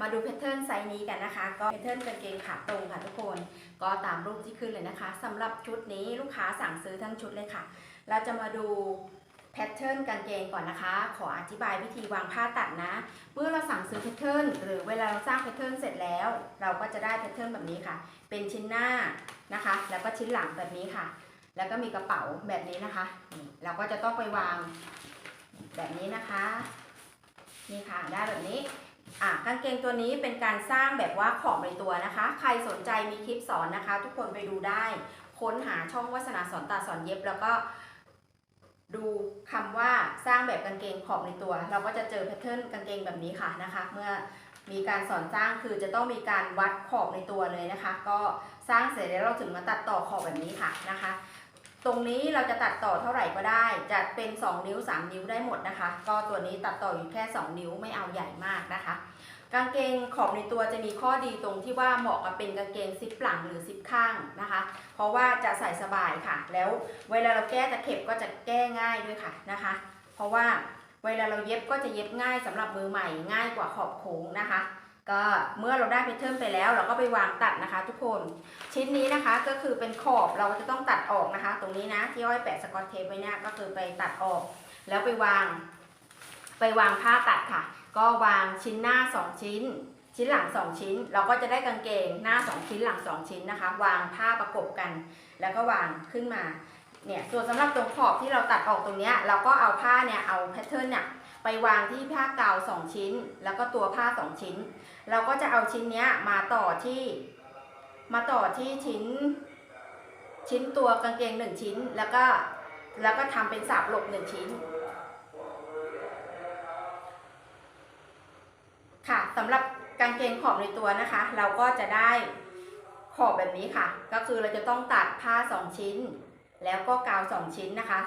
มาดูแพทเทิร์นไซส์นี้กันนะคะ ก็แพทเทิร์นกางเกงขาตรงค่ะทุกคน ก็ตามรูปที่ขึ้นเลยนะคะสำหรับชุดนี้ลูกค้าสั่งซื้อทั้งชุดเลยค่ะ เราจะมาดูแพทเทิร์นกางเกงก่อนนะคะ ขออธิบายวิธีวางผ้าตัดนะ เมื่อเราสั่งซื้อแพทเทิร์นหรือเวลาเราสร้างแพทเทิร์นเสร็จแล้ว เราก็จะได้แพทเทิร์นแบบนี้ค่ะ เป็นชิ้นหน้านะคะ แล้วก็ชิ้นหลังแบบนี้ค่ะ แล้วก็มีกระเป๋าแบบนี้นะคะนี่เราก็จะต้องไปวางแบบนี้นะคะ นี่ค่ะ ได้แบบนี้ อะกางเกงตัวนี้เป็นการสร้างแบบว่าขอบในตัวนะคะ ใครสนใจมีคลิปสอนนะคะ ทุกคนไปดูได้ ค้นหาช่องวัสนาสอนตาสอนเย็บ แล้วก็ดูคำว่าสร้างแบบกางเกงขอบในตัว เราก็จะเจอแพทเทิร์นกางเกงแบบนี้ค่ะนะคะ เมื่อมีการสอนสร้างคือจะต้องมีการวัดขอบในตัวเลยนะคะ ก็สร้างเสร็จแล้วเราถึงมาตัดต่อขอบแบบนี้ค่ะนะคะ ตรงนี้เราจะตัดต่อเท่าไหร่ก็ได้ จะเป็น 2 นิ้ว 3 นิ้วได้หมดนะคะ ก็ตัวนี้ตัดต่ออยู่แค่ 2 นิ้วไม่เอาใหญ่มากนะคะ กางเกงขอบในตัวจะมีข้อดีตรงที่ว่าเหมาะกับเป็นกางเกงซิปหลังหรือซิปข้างนะคะ เพราะว่าจะใส่สบายค่ะ แล้วเวลาเราแก้ตะเข็บก็จะแก้ง่ายด้วยค่ะนะคะ เพราะว่าเวลาเราเย็บก็จะเย็บง่ายสำหรับมือใหม่ง่ายกว่าขอบโค้งนะคะ ก็เมื่อเราได้แพทเทิร์นไปแล้วเราก็ไปวางตัดนะคะ ทุกคนชิ้นนี้นะคะก็คือเป็นขอบเราจะต้องตัดออกนะคะ ตรงนี้นะที่อ้อยแปะสกอตเทปไว้เนี่ยก็คือไปตัดออก แล้วไปวาง ไปวางผ้าตัดค่ะ ก็วางชิ้นหน้า 2 ชิ้น ชิ้นหลัง 2 ชิ้น เราก็จะได้กางเกงหน้า 2 ชิ้นหลัง 2 ชิ้นนะคะ วางผ้าประกบกัน แล้วก็วางขึ้นมาเนี่ยส่วนสำหรับตรงขอบที่เราตัดออกตรงเนี้ยเราก็เอาผ้าเนี่ยเอาแพทเทิร์นเนี่ย ไปวางที่ผ้ากาว2ชิ้น แล้วก็ตัวผ้า2ชิ้น เราก็จะเอาชิ้นเนี้ยมาต่อที่ มาต่อที่ชิ้น ชิ้นตัวกางเกงหนึ่งชิ้น แล้วก็แล้วก็ทำเป็นสาบหลบหนึ่งชิ้น ค่ะสำหรับกางเกงขอบในตัวนะคะ เราก็จะได้ขอบแบบนี้ค่ะ ก็คือเราจะต้องตัดผ้า2ชิ้น แล้วก็กาว2ชิ้นนะคะ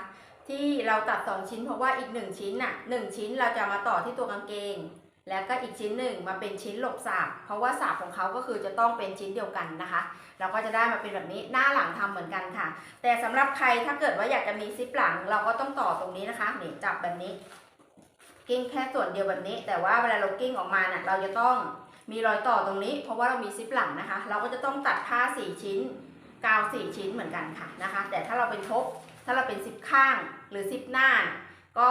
ที่เราตัด 2 ชิ้น เพราะว่าอีก 1 ชิ้นน่ะหชิ้นเราจะมาต่อที่ตัวกางเกง แล้วก็อีกชิ้นหนึ่งมาเป็นชิ้นหลบสาบเพราะว่าสาบของเขาก็คือจะต้องเป็นชิ้นเดียวกันนะคะ เราก็จะได้มาเป็นแบบนี้หน้าหลังทำเหมือนกันค่ะ แต่สำหรับใครถ้าเกิดว่าอยากจะมีซิปหลัง เราก็ต้องต่อตรงนี้นะคะนี่จับแบบนี้ กิ้งแค่ส่วนเดียวแบบนี้ แต่ว่าเวลาเรากิ้งออกมาเนี่ยเราจะต้องมีรอยต่อตรงนี้ เพราะว่าเรามีซิปหลังนะคะ เราก็จะต้องตัดผ้าสี่ชิ้นกาวสี่ชิ้นเหมือนกันค่ะนะคะ แต่ถ้าเราเป็นทบ ถ้าเราเป็นซิปข้างหรือซิปหน้า ก็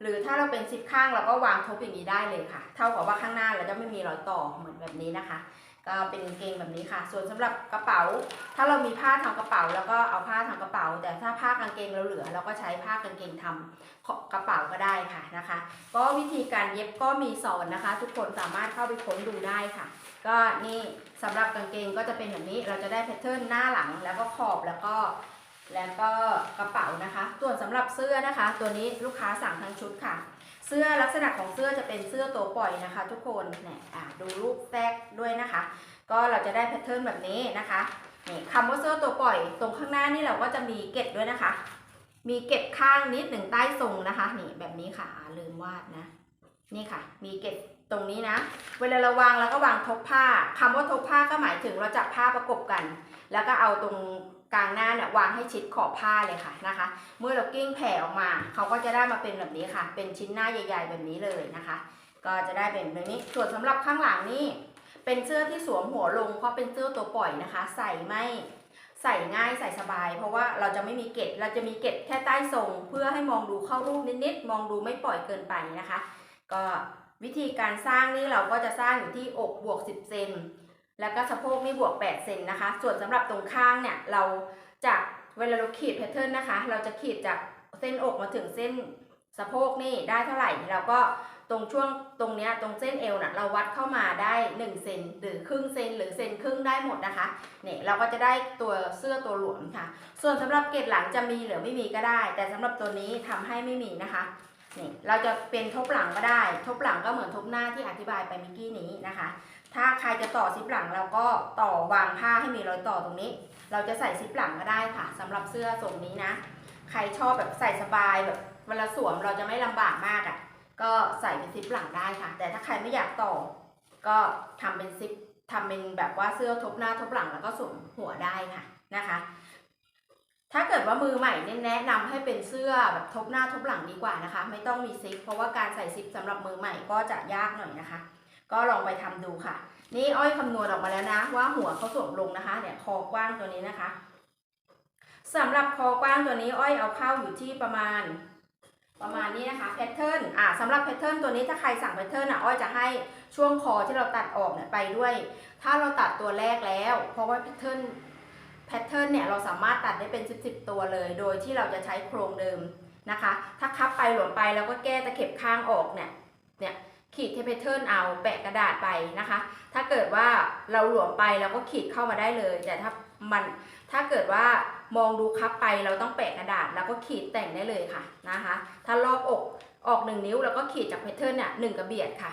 หรือถ้าเราเป็นซิปข้างเราก็วางทบอย่างนี้ได้เลยค่ะ เท่ากับว่าข้างหน้าเราจะไม่มีรอยต่อเหมือนแบบนี้นะคะ ก็เป็นเกงแบบนี้ค่ะ ส่วนสำหรับกระเป๋า ถ้าเรามีผ้าทำกระเป๋า แล้วก็เอาผ้าทำกระเป๋า แต่ถ้าผ้ากางเกงเราเหลือ เราก็ใช้ผ้ากางเกงทำกระเป๋าก็ได้ค่ะนะคะ ก็วิธีการเย็บก็มีสอนนะคะ ทุกคนสามารถเข้าไปค้นดูได้ค่ะ ก็นี่สำหรับกางเกงก็จะเป็นแบบนี้เราจะได้แพทเทิร์นหน้าหลังแล้วก็ขอบแล้วก็ แล้วก็กระเป๋านะคะ ส่วนสำหรับเสื้อนะคะ ตัวนี้ลูกค้าสั่งทั้งชุดค่ะ เสื้อลักษณะของเสื้อจะเป็นเสื้อตัวปล่อยนะคะ ทุกคนเนี่ยอะดูรูปแทรกด้วยนะคะ ก็เราจะได้แพทเทิร์นแบบนี้นะคะนี่คำว่าเสื้อตัวปล่อย ตรงข้างหน้านี่เราก็จะมีเกล็ดด้วยนะคะ มีเกล็ดข้างนิดหนึ่งใต้ทรงนะคะนี่แบบนี้ค่ะลืมวาดนะ นี่ค่ะ มีเกล็ดตรงนี้นะ เวลาเราวางแล้วก็วางทบผ้าคำว่าทบผ้าก็หมายถึงเราจับผ้าประกบกัน แล้วก็เอาตรง กลางหน้าเนี่ยวางให้ชิดขอบผ้าเลยค่ะนะคะ เมื่อเรากิ้งแผ่ออกมาเขาก็จะได้มาเป็นแบบนี้ค่ะ เป็นชิ้นหน้าใหญ่ ๆ แบบนี้เลยนะคะ ก็จะได้เป็นแบบนี้ ส่วนสำหรับข้างหลังนี่เป็นเสื้อที่สวมหัวลงเพราะเป็นเสื้อตัวปล่อยนะคะ ใส่ไม่ใส่ง่ายใส่สบาย เพราะว่าเราจะไม่มีเกล็ดเราจะมีเกล็ดแค่ใต้ทรง เพื่อให้มองดูเข้ารูปนิดๆมองดูไม่ปล่อยเกินไปนะคะ ก็วิธีการสร้างนี่เราก็จะสร้างอยู่ที่อกบวก 10 เซน แล้วก็สะโพกนี่บวก 8 เซนนะคะ ส่วนสำหรับตรงข้างเนี่ย เราจะเวลาเราขีดแพทเทิร์นนะคะ เราจะขีดจากเส้นอกมาถึงเส้นสะโพกนี่ได้เท่าไหร่เราก็ตรงช่วงตรงเนี้ยตรงเส้นเอวน่ะเราวัดเข้ามาได้ 1 เซนหรือครึ่งเซนหรือเซนครึ่งได้หมดนะคะเนี่ยเราก็จะได้ตัวเสื้อตัวหลวมค่ะ ส่วนสำหรับเกล็ดหลังจะมีหรือไม่มีก็ได้ แต่สำหรับตัวนี้ทำให้ไม่มีนะคะนี่เราจะเป็นทบหลังก็ได้ ทบหลังก็เหมือนทบหน้าที่อธิบายไปเมื่อกี้นี้นะคะ ถ้าใครจะต่อซิปหลังเราก็ต่อวางผ้าให้มีรอยต่อตรงนี้ เราจะใส่ซิปหลังก็ได้ค่ะสำหรับเสื้อทรงนี้นะ ใครชอบแบบใส่สบายแบบเวลาสวมเราจะไม่ลำบากมากอะ่ะ ก็ใส่เป็นซิปหลังได้ค่ะ แต่ถ้าใครไม่อยากต่อ ก็ทำเป็นซิปทำเป็นแบบว่าเสื้อทบหน้าทบหลังแล้วก็สวมหัวได้ค่ะนะคะ ถ้าเกิดว่ามือใหม่แนะนำให้เป็นเสื้อแบบทบหน้าทบหลังดีกว่านะคะ ไม่ต้องมีซิปเพราะว่าการใส่ซิปสำหรับมือใหม่ก็จะยากหน่อยนะคะ ก็ลองไปทำดูค่ะ นี่อ้อยคำนวณออกมาแล้วนะ ว่าหัวเขาสวมลงนะคะเนี่ยคอกว้างตัวนี้นะคะสำหรับคอกว้างตัวนี้อ้อยเอาเข้าอยู่ที่ประมาณ ประมาณนี้นะคะแพทเทิร์นอ่าสำหรับแพทเทิร์นตัวนี้ถ้าใครสั่งแพทเทิร์นอะอ้อยจะให้ช่วงคอที่เราตัดออกเนี่ยไปด้วย ถ้าเราตัดตัวแรกแล้ว เพราะว่าแพทเทิร์นแพทเทิร์นเนี่ยเราสามารถตัดได้เป็น 10บตัวเลย โดยที่เราจะใช้โครงเดิมนะคะ ถ้าคับไปหลวมไปแล้วก็แก้ตะเข็บข้างออกเนี่ยเนี่ย ขีดเทปเทิร์นเอาแปะกระดาษไปนะคะ ถ้าเกิดว่าเราหลวมไปเราก็ขีดเข้ามาได้เลย แต่ถ้ามันถ้าเกิดว่ามองดูคับไปเราต้องแปะกระดาษ แล้วก็ขีดแต่งได้เลยค่ะนะคะ ถ้ารอบอกออก 1 นิ้วแล้วก็ขีดจากแพทเทิร์นเนี่ยหนึ่งกระเบียดค่ะ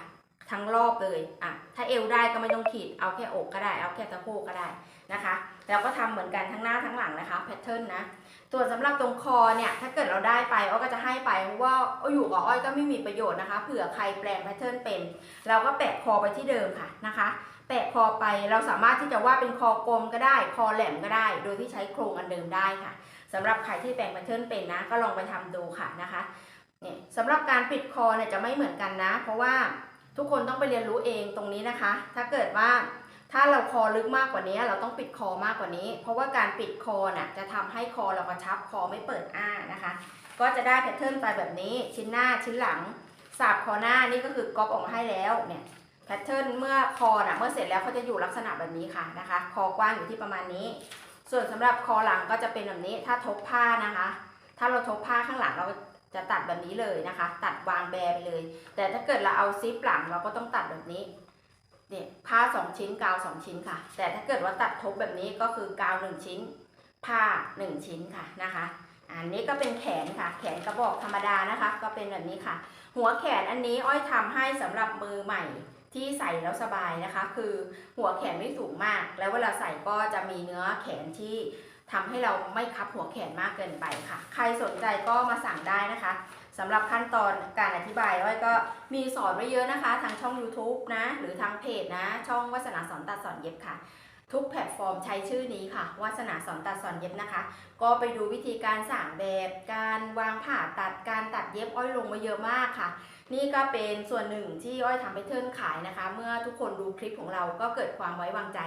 ทั้งรอบเลยอะถ้าเอวได้ก็ไม่ต้องขีดเอาแค่อกก็ได้ เอาแค่สะโพกก็ได้นะคะ แล้วก็ทำเหมือนกันทั้งหน้าทั้งหลังนะคะแพทเทิร์นนะส่วนสำหรับตรงคอเนี่ยถ้าเกิดเราได้ไปอ้อยก็จะให้ไปเพราะว่าอ้อยอยู่กับอ้อยก็ไม่มีประโยชน์นะคะเผื่อใครแปลงแพทเทิร์นเป็น เราก็แปะคอไปที่เดิมค่ะนะคะแปะคอไปเราสามารถที่จะว่าเป็นคอกลมก็ได้ คอแหลมก็ได้ โดยที่ใช้โครงอันเดิมได้ค่ะสำหรับใครที่แปลงแพทเทิร์นเป็นนะ ก็ลองไปทำดูค่ะนะคะเนี่ยสำหรับการปิดคอเนี่ยจะไม่เหมือนกันนะ เพราะว่าทุกคนต้องไปเรียนรู้เองตรงนี้นะคะ ถ้าเกิดว่า ถ้าเราคอลึกมากกว่านี้เราต้องปิดคอมากกว่านี้ เพราะว่าการปิดคอน่ะจะทำให้คอเรากระชับคอไม่เปิดอ้านะคะ ก็จะได้แพทเทิร์นไปแบบนี้ชิ้นหน้าชิ้นหลังสาบคอหน้านี่ก็คือก๊อปออกมาให้แล้วเนี่ยแพทเทิร์นเมื่อคอน่ะเมื่อเสร็จแล้วเขาจะอยู่ลักษณะแบบนี้ค่ะนะคะ คอกว้างอยู่ที่ประมาณนี้ ส่วนสำหรับคอหลังก็จะเป็นแบบนี้ถ้าทบผ้านะคะ ถ้าเราทบผ้าข้างหลังเราจะตัดแบบนี้เลยนะคะ ตัดวางแบไปเลย แต่ถ้าเกิดเราเอาซิปหลังเราก็ต้องตัดแบบนี้ เนี่ยผ้าสองชิ้นกาวสองชิ้นค่ะ แต่ถ้าเกิดว่าตัดทบแบบนี้ก็คือกาวหนึ่งชิ้น ผ้าหนึ่งชิ้นค่ะนะคะอันนี้ก็เป็นแขนค่ะ แขนกระบอกธรรมดานะคะ ก็เป็นแบบนี้ค่ะ หัวแขนอันนี้อ้อยทำให้สำหรับมือใหม่ที่ใส่แล้วสบายนะคะ คือหัวแขนไม่สูงมาก แล้วเวลาใส่ก็จะมีเนื้อแขนที่ทำให้เราไม่คับหัวแขนมากเกินไปค่ะ ใครสนใจก็มาสั่งได้นะคะ สำหรับขั้นตอนการอธิบายอ้อยก็มีสอนไว้เยอะนะคะ ทางช่อง YouTube นะ หรือทางเพจนะ ช่องวัสนาสอนตัดสอนเย็บค่ะ ทุกแพลตฟอร์มใช้ชื่อนี้ค่ะวัสนาสอนตัดสอนเย็บนะคะ ก็ไปดูวิธีการสั่งแบบการวางผ่าตัดการตัดเย็บอ้อยลงมาเยอะมากค่ะ นี่ก็เป็นส่วนหนึ่งที่อ้อยทำให้เทิร์นขายนะคะ เมื่อทุกคนดูคลิปของเราก็เกิดความไว้วางใจ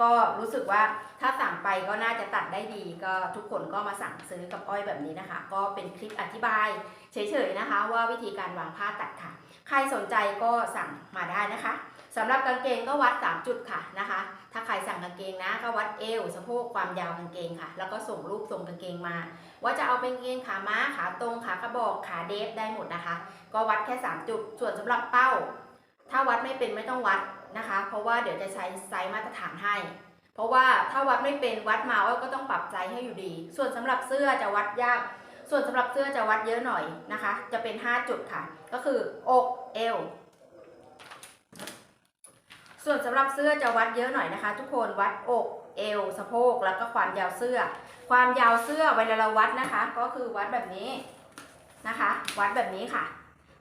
ก็รู้สึกว่าถ้าสั่งไปก็น่าจะตัดได้ดี ก็ทุกคนก็มาสั่งซื้อกับอ้อยแบบนี้นะคะ ก็เป็นคลิปอธิบายเฉยๆนะคะ ว่าวิธีการวางผ้าตัดค่ะ ใครสนใจก็สั่งมาได้นะคะสำหรับกางเกงก็วัด 3 จุดค่ะนะคะ ถ้าใครสั่งกางเกงนะก็วัดเอวสะโพกความยาวกางเกงค่ะ แล้วก็ส่งรูปทรงกางเกงมา ว่าจะเอาเป็นกางเกงขาม้าขาตรงขากระบอกขาเดฟได้หมดนะคะ ก็วัดแค่ 3 จุดส่วนสำหรับเป้า ถ้าวัดไม่เป็นไม่ต้องวัดนะคะ เพราะว่าเดี๋ยวจะใช้ไซส์มาตรฐานให้ เพราะว่าถ้าวัดไม่เป็นวัดมาว่าก็ต้องปรับไซส์ให้อยู่ดี ส่วนสำหรับเสื้อจะวัดยากส่วนสำหรับเสื้อจะวัดเยอะหน่อยนะคะ จะเป็น 5 จุดค่ะ ก็คืออกเอว ส่วนสำหรับเสื้อจะวัดเยอะหน่อยนะคะ ทุกคนวัดอกเอวสะโพกแล้วก็ความยาวเสื้อ ความยาวเสื้อเวลาเราวัดนะคะ ก็คือวัดแบบนี้นะคะ วัดแบบนี้ค่ะ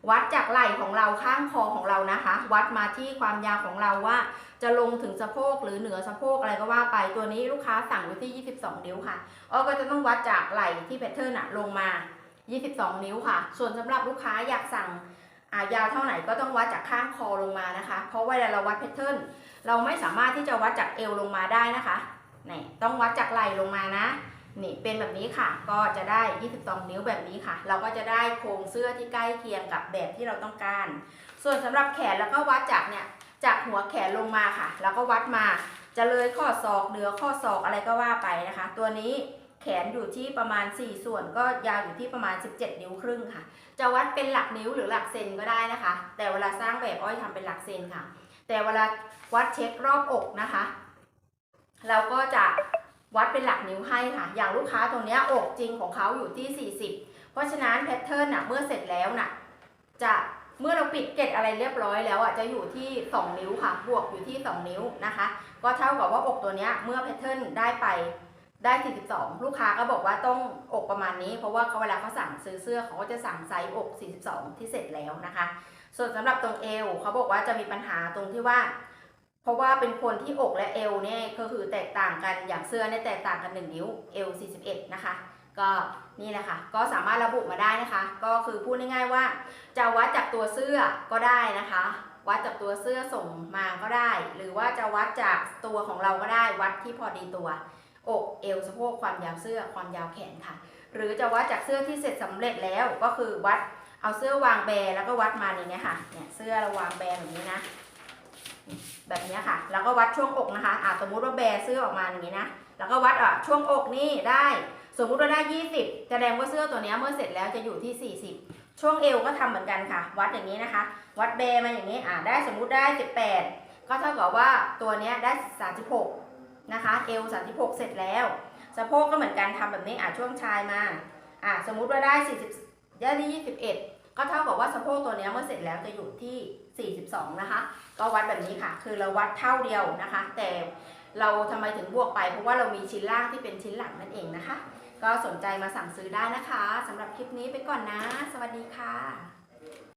วัดจากไหล่ของเราข้างคอของเรานะคะ วัดมาที่ความยาวของเราว่า จะลงถึงสะโพกหรือเหนือสะโพกอะไรก็ว่าไปตัวนี้ลูกค้าสั่งไว้ที่ 22 นิ้วค่ะออก็จะต้องวัดจากไหล่ที่แพทเทิร์นอะลงมา 22 นิ้วค่ะ ส่วนสำหรับลูกค้าอยากสั่ง อ่ายาวเท่าไหร่ก็ต้องวัดจากข้างคอลงมานะคะ เพราะเวลาเราวัดแพทเทิร์นเราไม่สามารถที่จะวัดจากเอวลงมาได้นะคะนี่ต้องวัดจากไหล่ลงมานะนี่เป็นแบบนี้ค่ะ ก็จะได้ 22 นิ้วแบบนี้ค่ะ เราก็จะได้โครงเสื้อที่ใกล้เคียงกับแบบที่เราต้องการ ส่วนสำหรับแขนแล้วก็วัดจากเนี่ยจากหัวแขนลงมาค่ะ แล้วก็วัดมาจะเลยข้อศอกเหนือข้อศอกอะไรก็ว่าไปนะคะ ตัวนี้ แขนอยู่ที่ประมาณ 4 ส่วนก็ยาวอยู่ที่ประมาณ 17 นิ้วครึ่งค่ะ จะวัดเป็นหลักนิ้วหรือหลักเซนก็ได้นะคะ แต่เวลาสร้างแบบอ้อยทำเป็นหลักเซนค่ะ แต่เวลาวัดเช็ครอบอกนะคะ เราก็จะวัดเป็นหลักนิ้วให้ค่ะ อย่างลูกค้าตรงนี้อกจริงของเขาอยู่ที่ 40 เพราะฉะนั้นแพทเทิร์นน่ะเมื่อเสร็จแล้วน่ะจะเมื่อเราปิดเกล็ดอะไรเรียบร้อยแล้วอะจะอยู่ที่ 2 นิ้วค่ะ บวกอยู่ที่ 2 นิ้วนะคะ ก็เท่ากับว่าอกตัวนี้เมื่อแพทเทิร์นได้ไป ได้ 42 ลูกค้าก็บอกว่าต้องอกประมาณนี้ เพราะว่าเขาเวลาเขาสั่งซื้อเสื้อเขาก็จะสั่งไซส์อก 42 ที่เสร็จแล้วนะคะ ส่วนสำหรับตรงเอวเขาบอกว่าจะมีปัญหาตรงที่ว่า เพราะว่าเป็นคนที่อกและเอวเนี่ยก็คือแตกต่างกันอย่างเสื้อเนี่ยแตกต่างกัน 1 นิ้วเอว41 นะคะ ก็นี่แหละค่ะ ก็สามารถระบุมาได้นะคะ ก็คือพูดง่ายๆว่า จะวัดจากตัวเสื้อก็ได้นะคะวัดจากตัวเสื้อส่งมาก็ได้ หรือว่าจะวัดจากตัวของเราก็ได้วัดที่พอดีตัว อกเอวสะโพกความยาวเสื้อความยาวแขนค่ะ หรือจะวัดจากเสื้อที่เสร็จสำเร็จแล้วก็คือวัดเอาเสื้อวางแบแล้วก็วัดมาอย่เนี้ยค่ะเนี่ยเสื้อเราวางแบแบบนี้นะ แบบนี้ค่ะ แล้วก็วัดช่วงอกนะคะอ่าสมมุติว่าแบเสื้อออกมาอย่างนี้นะแล้วก็วัดอะช่วงอกนี่ได้ สมมุติว่าได้ 20 แสดงว่าเสื้อตัวนี้เมื่อเสร็จแล้วจะอยู่ที่ 40 ช่วงเอวก็ทำเหมือนกันค่ะ วัดอย่างนี้นะคะ วัดแบมาอย่างนี้อ่าได้สมมุติได้ 18 ก็เท่ากับว่าตัวนี้ได้ 36 นะคะเอว36 เสร็จแล้ว สะโพกก็เหมือนกันทำแบบนี้อ่าช่วงชายมาอ่าสมมุติว่าได้40ได้ที่21 ก็เท่ากับว่าสะโพกตัวนี้เมื่อเสร็จแล้วจะอยู่ที่ 42 นะคะ ก็วัดแบบนี้ค่ะ คือเราวัดเท่าเดียวนะคะ แต่เราทำไมถึงบวกไป เพราะว่าเรามีชิ้นล่างที่เป็นชิ้นหลังนั่นเองนะคะ ก็สนใจมาสั่งซื้อได้นะคะสำหรับคลิปนี้ไปก่อนนะ สวัสดีค่ะ